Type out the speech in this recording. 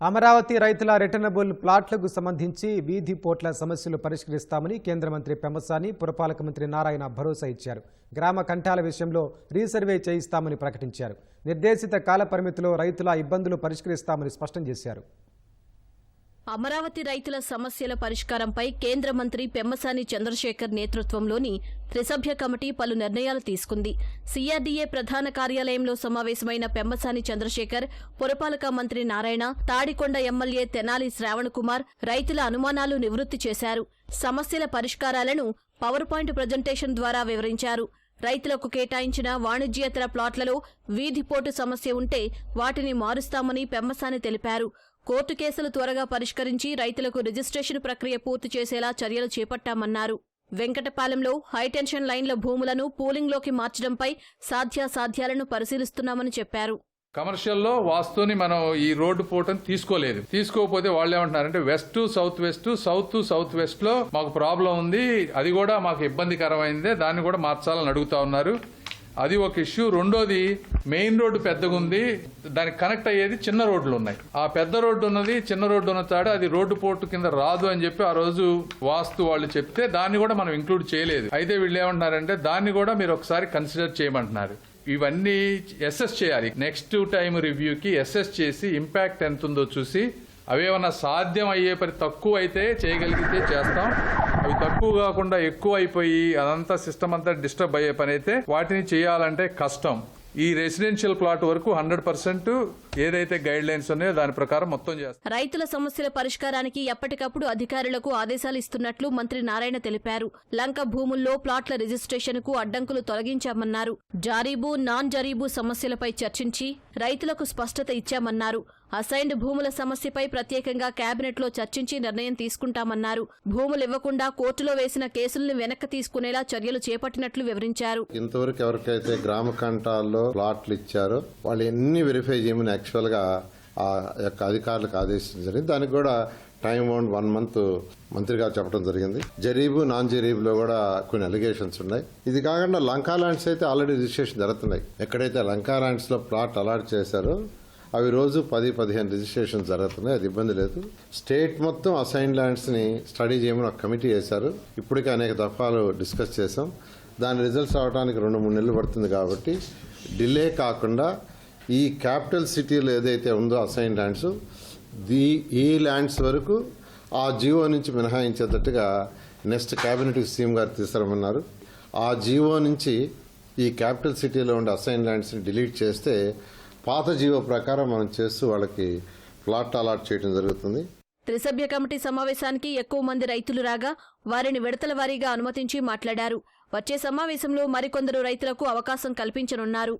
అమరావతి రైతుల రిటర్నబుల్ ప్లాట్లకు సంబంధించి వీధి పోట్ల సమస్యలు పరిష్కరిస్తామని కేంద్ర మంత్రి పెమ్మసాని పురపాలక మంత్రి నారాయణ భరోసా ఇచ్చారు. గ్రామ కంఠాల విషయంలో రీసర్వే చేయిస్తామని ప్రకటించారు. నిర్దేశిత కాల పరిమితిలో రైతుల ఇబ్బందులు పరిష్కరిస్తామని స్పష్టం చేశారు. అమరావతి రైతుల సమస్యల పరిష్కారంపై కేంద్ర మంత్రి పెమ్మసాని చంద్రశేఖర్ నేతృత్వంలోని త్రిసభ్య కమిటీ పలు నిర్ణయాలు తీసుకుంది. సీఆర్డీఏ ప్రధాన కార్యాలయంలో సమావేశమైన పెమ్మసాని చంద్రశేఖర్ పురపాలక మంత్రి నారాయణ తాడికొండ ఎమ్మెల్యే తెనాలి శ్రావణ్ కుమార్ రైతుల అనుమానాలు నివృత్తి చేశారు. సమస్యల పరిష్కారాలను పవర్ పాయింట్ ప్రజెంటేషన్ ద్వారా వివరించారు. రైతులకు కేటాయించిన వాణిజ్యేతర ప్లాట్లలో వీధిపోటు సమస్య ఉంటే వాటిని మారుస్తామని పెమ్మసాని తెలిపారు. కోర్టు కేసులు త్వరగా పరిష్కరించి రైతులకు రిజిస్ట్రేషన్ ప్రక్రియ పూర్తి చేసేలా చర్యలు చేపట్టామన్నారు. వెంకటపాలెంలో హైటెన్షన్ లైన్ల భూములను పూలింగ్లోకి మార్చడంపై సాధ్యాసాధ్యాలను పరిశీలిస్తున్నామని చెప్పారు. కమర్షియల్లో వాస్తుని మనం ఈ రోడ్డు పోటని తీసుకోలేదు. తీసుకోకపోతే వాళ్ళు ఏమంటున్నారంటే west south west south south వెస్ట్లో మాకు ప్రాబ్లం ఉంది అది కూడా మాకు ఇబ్బందికరమైందే దాన్ని కూడా మార్చాలని అడుగుతా ఉన్నారు. అది ఒక ఇష్యూ. రెండోది మెయిన్ రోడ్డు పెద్దగా ఉంది దానికి కనెక్ట్ అయ్యేది చిన్న రోడ్లు ఉన్నాయి ఆ పెద్ద రోడ్డు ఉన్నది చిన్న రోడ్డు ఉన్న తాడు అది రోడ్డు పోర్టు కింద రాదు అని చెప్పి ఆ రోజు వాస్తు వాళ్ళు చెప్తే దాన్ని కూడా మనం ఇంక్లూడ్ చేయలేదు. అయితే వీళ్ళు ఏమంటున్నారంటే దాన్ని కూడా మీరు ఒకసారి కన్సిడర్ చేయమంటున్నారు. ఇవన్నీ ఎస్ఎస్ చేయాలి. నెక్స్ట్ టైం రివ్యూకి ఎస్ఎస్ చేసి ఇంపాక్ట్ ఎంత ఉందో చూసి అవేమన్నా సాధ్యం అయ్యే పని తక్కువ అయితే చేయగలిగితే చేస్తాం. అవి తక్కువ కాకుండా ఎక్కువ అయిపోయి అదంతా సిస్టమ్ అంతా డిస్టర్బ్ అయ్యే పని అయితే వాటిని చేయాలంటే కష్టం. ఈ రెసిడెన్షియల్ ప్లాట్ వరకు హండ్రెడ్ పర్సెంట్ ఏదైతే గైడ్ లైన్స్ ఉన్నాయో దాని ప్రకారం మొత్తం చేస్తారు రైతుల సమస్యల పరిష్కారానికి ఎప్పటికప్పుడు అధికారులకు ఆదేశాలు ఇస్తున్నట్లు మంత్రి నారాయణ తెలిపారు. లంక భూముల్లో ప్లాట్ల రిజిస్ట్రేషన్కు అడ్డంకులు తొలగించామన్నారు. జారీబు నాన్ జరీబు సమస్యలపై చర్చించి రైతులకు స్పష్టత ఇచ్చామన్నారు. అసైన్డ్ భూముల సమస్యపై ప్రత్యేకంగా కేబినెట్లో చర్చించి నిర్ణయం తీసుకుంటామన్నారు. భూములు ఇవ్వకుండా కోర్టులో వేసిన కేసులను వెనక్కి తీసుకునేలా చర్యలు చేపట్టినట్లు వివరించారు. ఇంతవరకు ఎవరికైతే గ్రామ కంటాల్లో ప్లాట్లు ఇచ్చారో వాళ్ళు ఎన్ని వెరిఫై చేయమని యాక్చువల్గా ఆ యొక్క అధికారులకు ఆదేశించారు దానికి కూడా టైం బౌండ్ వన్ మంత్ మంత్రి గారు చెప్పడం జరిగింది. జరీబు నాన్ జరీబులో కూడా కొన్ని అలిగేషన్స్ ఉన్నాయి. ఇది కాకుండా లంకా ల్యాండ్స్ అయితే ఆల్రెడీ రిజిస్ట్రేషన్ జరుగుతున్నాయి. ఎక్కడైతే లంకా ల్యాండ్స్లో ప్లాట్ అలాట్ చేశారో అవి రోజు పది పదిహేను రిజిస్ట్రేషన్ జరుగుతున్నాయి. అది ఇబ్బంది లేదు. స్టేట్ మొత్తం అసైన్ ల్యాండ్స్ని స్టడీ చేయమని ఒక కమిటీ వేశారు. ఇప్పటికే అనేక దఫాలు డిస్కస్ చేసాం దాని రిజల్ట్స్ రావడానికి రెండు మూడు నెలలు పడుతుంది కాబట్టి డిలే కాకుండా ఈ క్యాపిటల్ సిటీలో ఏదైతే ఉందో అసైన్ ల్యాండ్స్ దీ ఈ ల్యాండ్స్ వరకు ఆ జీవో నుంచి మినహాయించేటట్టుగా నెక్స్ట్ కేబినెట్ సీఎం గారు తీసుకురమన్నారు ఆ జీవో నుంచి ఈ క్యాపిటల్ సిటీలో ఉండే అసైన్ ల్యాండ్స్ని డిలీట్ చేస్తే పాత జీవో ప్రకారం మనం చేస్తూ వాళ్ళకి ప్లాట్ అలాట్ చేయడం జరుగుతుంది. త్రిసభ్య కమిటీ సమావేశానికి ఎక్కువ మంది రైతులు రాగా వారిని విడతల వారీగా అనుమతించి మాట్లాడారు. వచ్చే సమావేశంలో మరికొందరు రైతులకు అవకాశం కల్పించనున్నారు.